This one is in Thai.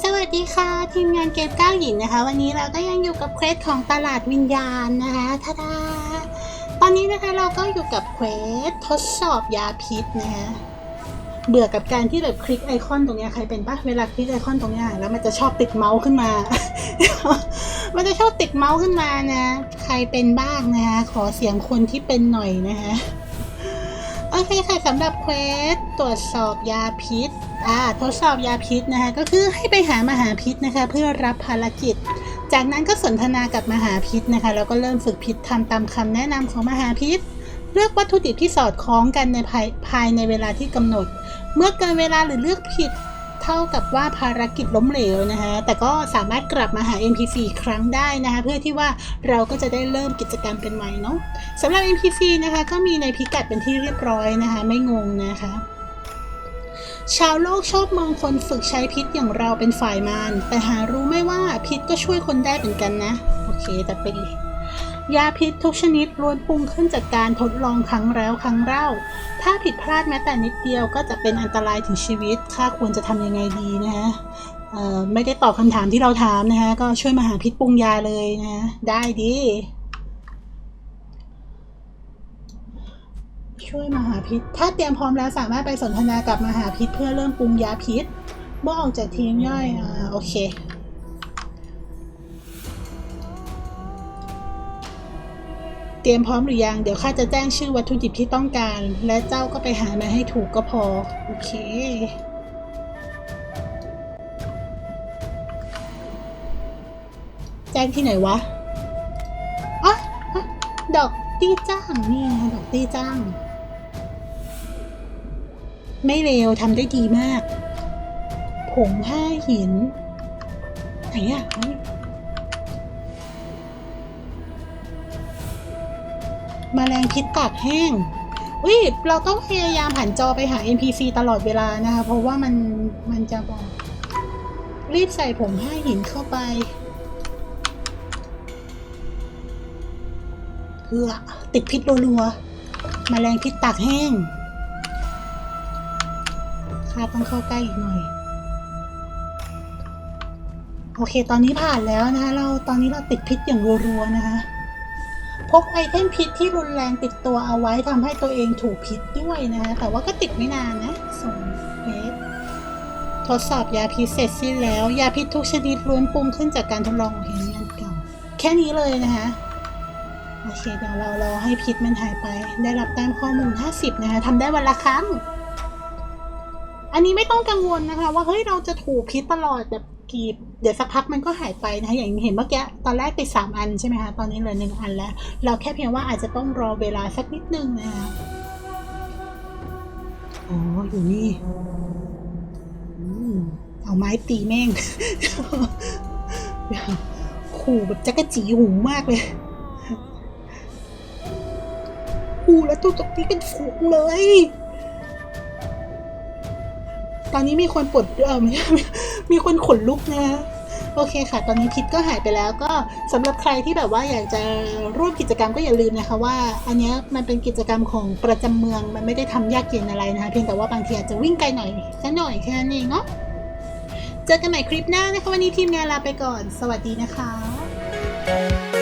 สวัสดีค่ะ ทีมงานเกมก้าวหญิงนะคะ วันนี้เราก็ยังอยู่กับเควสของตลาดวิญญาณนะคะทาดาตอนนี้นะคะเราก็อยู่กับเควสทดสอบยาพิษนะคะเบื่อกับการที่แบบคลิกไอคอนตรงนี้ใครเป็นปะเวลาคลิกไอคอนตรงนี้แล้วมันจะชอบติดเมาส์ขึ้นมา มันจะชอบติดเมาส์ขึ้นมานะ ใครเป็นบ้างนะคะขอเสียงคนที่เป็นหน่อยนะคะโอเคค่ะสำหรับเควสตรวจสอบยาพิษ อ่าทดสอบยาพิษนะคะก็คือให้ไปหามหาพิษนะคะเพื่อรับภารกิจ จากนั้นก็สนทนากับมหาพิษนะคะแล้วก็เริ่มฝึกพิษทำตามคำแนะนำของมหาพิษ เลือกวัตถุดิบที่สอดคล้องกันในภายภายในเวลาที่กำหนด เมื่อเกินเวลาหรือเลือกผิดเท่ากับว่าภารกิจล้มเหลวนะคะแต่ก็สามารถกลับมาหา NPC อีกครั้งได้นะคะเพื่อที่ว่าเราก็จะได้เริ่มกิจกรรมเป็นใหม่เนาะสำหรับ NPC นะคะก็มีในพิกัดเป็นที่เรียบร้อยนะคะไม่งงนะคะ ชาวโลกชอบมองคนฝึกใช้พิษอย่างเราเป็นฝ่ายมารแต่หารู้ไม่ว่าพิษก็ช่วยคนได้เหมือนกันนะ โอเค แต่ไปดียาพิษทุกชนิดล้วนปรุงขึ้นจากการทดลองครั้งแล้วครั้งเล่า ถ้าผิดพลาดแม้แต่นิดเดียวก็จะเป็นอันตรายถึงชีวิต ข้าควรจะทำยังไงดีนะฮะไม่ได้ตอบคำถามที่เราถามนะคะก็ช่วยมาหาพิษปรุงยาเลยนะ ได้ดี ช่วยมหาพิษ ถ้าเตรียมพร้อมแล้วสามารถไปสนทนากับมหาพิษเพื่อเริ่มปรุงยาพิษเมื่อออกจากทีมย่อยอ่าโอเคเตรียมพร้อมหรือยัง เดี๋ยวข้าจะแจ้งชื่อวัตถุดิบที่ต้องการ และเจ้าก็ไปหามาให้ถูกก็พอ โอเค แจ้งที่ไหนวะอ๋ออ๋อดอกตี้จ้าง นี่ไงดอกตี้จ้าง ไม่เร็วทำได้ดีมาก ผงห้าหิน ไหนอะเฮ้ยมแมลงพิษตากแห้งอุ้ยเราต้องพยายามหันจอไปหา NPC ตลอดเวลานะคะ เพราะว่ามันมันจะบอก รีบใส่ผงห้าหินเข้าไปเพื่อติดพิษรัวๆมแมลงพิษตากแห้ง ข้าต้องเข้าใกล้อีกหน่อย โอเค ตอนนี้ผ่านแล้วนะคะ เราตอนนี้เราติดพิษอย่างรัวๆนะคะ พกไอเทมพิษที่รุนแรงติดตัวเอาไว้ทำให้ตัวเองถูกพิษด้วยนะคะ แต่ว่าก็ติดไม่นานนะส่งเพชทดสอบยาพิษเสร็จสิ้นแล้ว ยาพิษทุกชนิดล้วนปรุงขึ้นจากการทดลองของเฮนยันเก่า แค่นี้เลยนะคะโอเคเดี๋ยวเรารอให้พิษมันหายไป ได้รับแต้มข้อมูล 50 นะคะทำได้วันละครั้ง อันนี้ไม่ต้องกังวลนะคะ ว่าเฮ้ยเราจะถูกพิษตลอดแบบกี่เดี๋ยวสักพักมันก็หายไปนะคะอย่างเห็นเมื่อกี้ตอนแรกติดสามอันใช่ไหมคะตอนนี้เหลือหนึ่งอันแล้ว เราแค่เพียงว่าอาจจะต้องรอเวลาสักนิดนึงนะคะอ๋ออยู่นี่เอาไม้ตีแม่งขู่แบบจักรจีหูมากเลยหูแล้วตัวตรงนี้เป็นฝูงเลย ตอนนี้มีคนปวดเออม,มีคนขนลุกนะโอเคค่ะ ตอนนี้พิษก็หายไปแล้วก็สำหรับใครที่แบบว่าอยากจะร่วมกิจกรรมก็อย่าลืมนะคะว่า อันนี้มันเป็นกิจกรรมของประจำเมืองมันไม่ได้ทำยากเย็นอะไรนะคะ เพียงแต่ว่าบางทีอาจจะวิ่งไกลหน่อยแค่หน่อยแค่นั้นเองเนาะเจอกันใหม่คลิปหน้านะคะวันนี้ทีมงานลาไปก่อน สวัสดีนะคะ